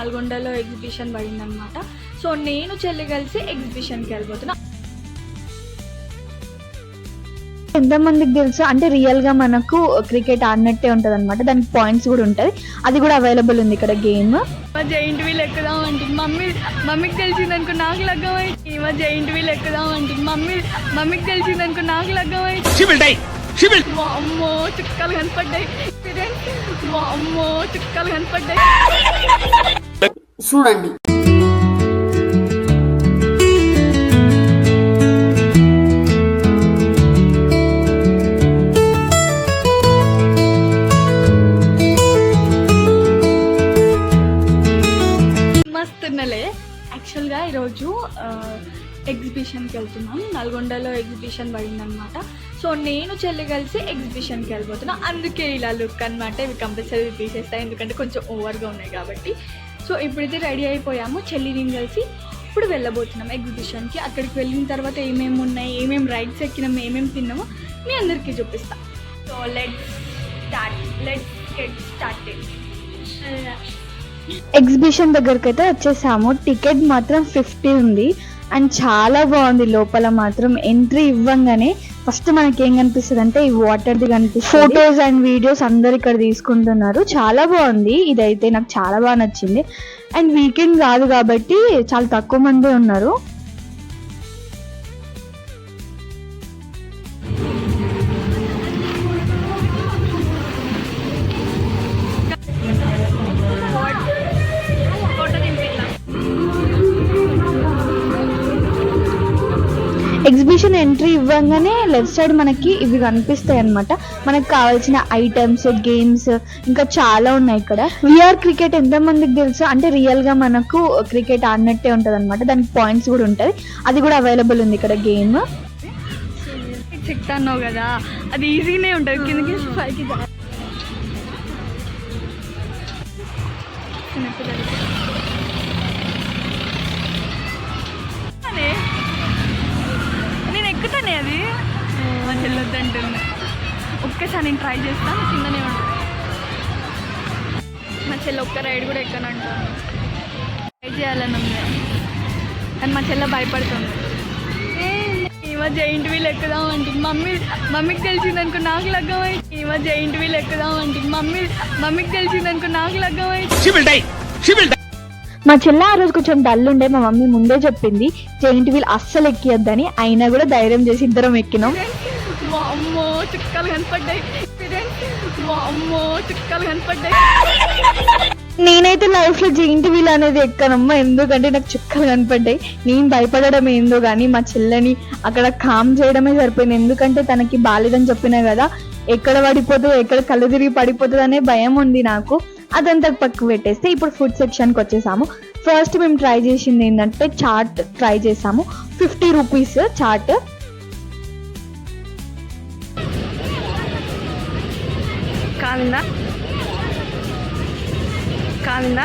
నల్గొండలో exhibition పడిందనమాట so నేను చెల్లి కలిసి ఎగ్జిబిషన్కి వెళ్ళిపోతున్నా ఎంతమందికి తెలుసు? అంటే రియల్గా మనకు క్రికెట్ ఆడినట్టే ఉంటది అనమాట దానికి పాయింట్స్ కూడా ఉంటది అది కూడా అవైలబుల్ ఉంది ఇక్కడ గేమ్ మా జైంట్ వీల్ ఎక్కుదాం అంటే మమ్మీ మమ్మీకి తెలిసిందనుకో నాకు లగ్గమైంది మా జైంట్ వీల్ ఎక్కుదాం అంటే మమ్మీ మమ్మీకి నాకు will die. She will. మా అమ్మో చుక్కలు కనపడ్డాయి. అమ్మో చుక్కలు కనపడ్డాయి. చూడండి. మస్తున్నలే యాక్చువల్గా ఈరోజు ఎగ్జిబిషన్కి వెళ్తున్నాం. నల్గొండలో ఎగ్జిబిషన్ పడిందనమాట సో నేను చెల్లి కలిసి ఎగ్జిబిషన్కి వెళ్ళిపోతున్నాను అందుకే ఇలా లుక్ అనమాట ఇవి కంపల్సరీ తీసేస్తాయి ఎందుకంటే కొంచెం ఓవర్గా ఉన్నాయి కాబట్టి. సో ఇప్పుడైతే రెడీ అయిపోయాము చెల్లి నేను కలిసి. ఇప్పుడు వెళ్ళబోతున్నాం ఎగ్జిబిషన్కి. అక్కడికి వెళ్ళిన తర్వాత ఏమేమి ఉన్నాయి ఏమేమి రైడ్స్ ఎక్కినాము ఏమేమి తిన్నామో మీ అందరికీ చూపిస్తా. So let's start let's get started exhibition దగ్గరికి అయితే వచ్చేసాము. టికెట్ మాత్రం ఫిఫ్టీ ఉంది. అండ్ చాలా బాగుంది. లోపల మాత్రం ఎంట్రీ ఇవ్వంగానే ఫస్ట్ మనకి ఏం కనిపిస్తుంది అంటే ఈ వాటర్ది కనిపిస్తుంది. ఫొటోస్ అండ్ వీడియోస్ అందరు ఇక్కడ తీసుకుంటున్నారు. చాలా బాగుంది. ఇదైతే నాకు చాలా బాగా నచ్చింది. అండ్ వీకెండ్ కాదు కాబట్టి చాలా తక్కువ మంది ఉన్నారు. ఎగ్జిబిషన్ ఎంట్రీ ఇవ్వగానే లెఫ్ట్ సైడ్ మనకి ఇవి కనిపిస్తాయి అన్నమాట మనకు కావాల్సిన ఐటమ్స్ గేమ్స్ ఇంకా చాలా ఉన్నాయి ఇక్కడ. విఆర్ క్రికెట్ ఎంత మందికి తెలుసు? అంటే రియల్గా మనకు క్రికెట్ ఆడినట్టే ఉంటది అనమాట దానికి పాయింట్స్ కూడా ఉంటది అది కూడా అవైలబుల్ ఉంది ఇక్కడ గేమ్ అన్నావు కదా? అది ఈజీగానే ఉంటుంది. కిందకి పైకి దా- చిన్నపిల్లలకి. అది. మా చెల్లొద్దంటుంది ఒక్కసారి నేను ట్రై చేస్తాను కిందనే ఉంటుంది మా చెల్లి ఒక్క రైడ్ కూడా ఎక్కనంటాను ట్రై చేయాలని ఉంది. కానీ మా చెల్లె భయపడుతుంది. ఈ జైంట్ వీల్ ఎక్కుదాం అంటుంది. మమ్మీ మమ్మీకి తెలిసిందనుకో నాకు లగ్గం ఈ మధ్య జైంట్ వీల్ ఎక్కుదాం అంటుంది. మమ్మీ మమ్మీకి తెలిసిందనుకో నాకు లగ్గం She మా చెల్ల ఆ రోజు కొంచెం డల్ ఉండే మా మమ్మీ ముందే చెప్పింది జైంట్ వీల్ అస్సలు ఎక్కియొద్దని. అయినా కూడా ధైర్యం చేసి ఇద్దరం ఎక్కినాం. మా అమ్మో చుక్కలు కనపడ్డాయి. మా అమ్మో చుక్కలు కనపడ్డాయి నేనైతే లైఫ్లో జెయింట్ వీల్ అనేది ఎక్కనమ్మా ఎందుకంటే నాకు చుక్కలు కనపడ్డాయి. నేను భయపడడం ఏందో కానీ మా చెల్లని అక్కడ కామ్ చేయడమే సరిపోయింది. ఎందుకంటే తనకి బాలేదని చెప్పినా కదా ఎక్కడ పడిపోతుందో ఎక్కడ కళ్ళు తిరిగి పడిపోతుంది అనే భయం ఉంది నాకు. అదంతా పక్కకు పెట్టేస్తే ఇప్పుడు ఫుడ్ సెక్షన్కి వచ్చేసాము. ఫస్ట్ మేము ట్రై చేసింది ఏంటంటే చాట్ ట్రై చేసాము. Fifty rupees chat. కాలిందా? కాలిందా?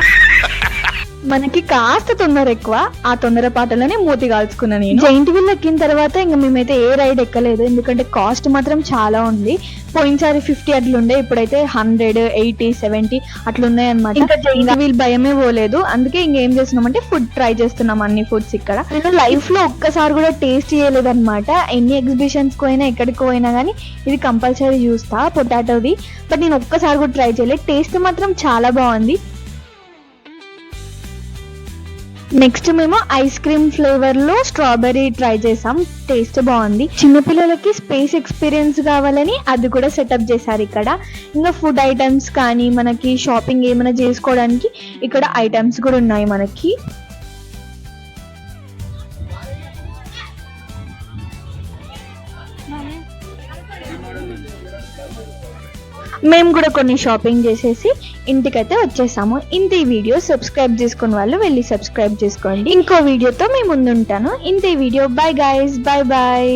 మనకి కాస్త తొందర ఎక్కువ ఆ తొందర పాటలోనే మూతి కాల్చుకున్నా నేను. జైంట్ వీల్ ఎక్కిన తర్వాత ఇంకా మేమైతే ఏ రైడ్ ఎక్కలేదు. ఎందుకంటే కాస్ట్ మాత్రం చాలా ఉంది. పోయినసారి ఫిఫ్టీ అట్లుండే ఇప్పుడైతే హండ్రెడ్ ఎయిటీ సెవెంటీ అట్లున్నాయి అనమాట ఇంకా జైంట్ వీల్ భయమే పోలేదు. అందుకే ఇంకేం చేస్తున్నామంటే ఫుడ్ ట్రై చేస్తున్నాం అన్ని ఫుడ్స్ ఇక్కడ. నేను లైఫ్లో ఒక్కసారి కూడా టేస్ట్ చేయలేదు అనమాట ఎన్ని ఎగ్జిబిషన్స్ పోయినా ఎక్కడికి పోయినా కానీ ఇది కంపల్సరీ చూస్తా పొటాటోది. బట్ నేను ఒక్కసారి కూడా ట్రై చేయలేదు. టేస్ట్ మాత్రం చాలా బాగుంది. నెక్స్ట్ మేము ఐస్ క్రీమ్ ఫ్లేవర్లో స్ట్రాబెర్రీ ట్రై చేసాం. టేస్ట్ బాగుంది. చిన్నపిల్లలకి స్పేస్ ఎక్స్పీరియన్స్ కావాలని అది కూడా సెటప్ చేశారు ఇక్కడ. ఇంకా ఫుడ్ ఐటమ్స్ కానీ మనకి షాపింగ్ ఏమైనా చేసుకోవడానికి ఇక్కడ ఐటమ్స్ కూడా ఉన్నాయి మనకి. మేము కూడా కొన్ని షాపింగ్ చేసేసి ఇంటికైతే వచ్చేసాము. ఇంత ఈ వీడియో సబ్స్క్రైబ్ చేసుకున్న వాళ్ళు వెళ్ళి సబ్స్క్రైబ్ చేసుకోండి. ఇంకో వీడియోతో మేము ముందుంటాను. ఇంత ఈ video bye guys bye bye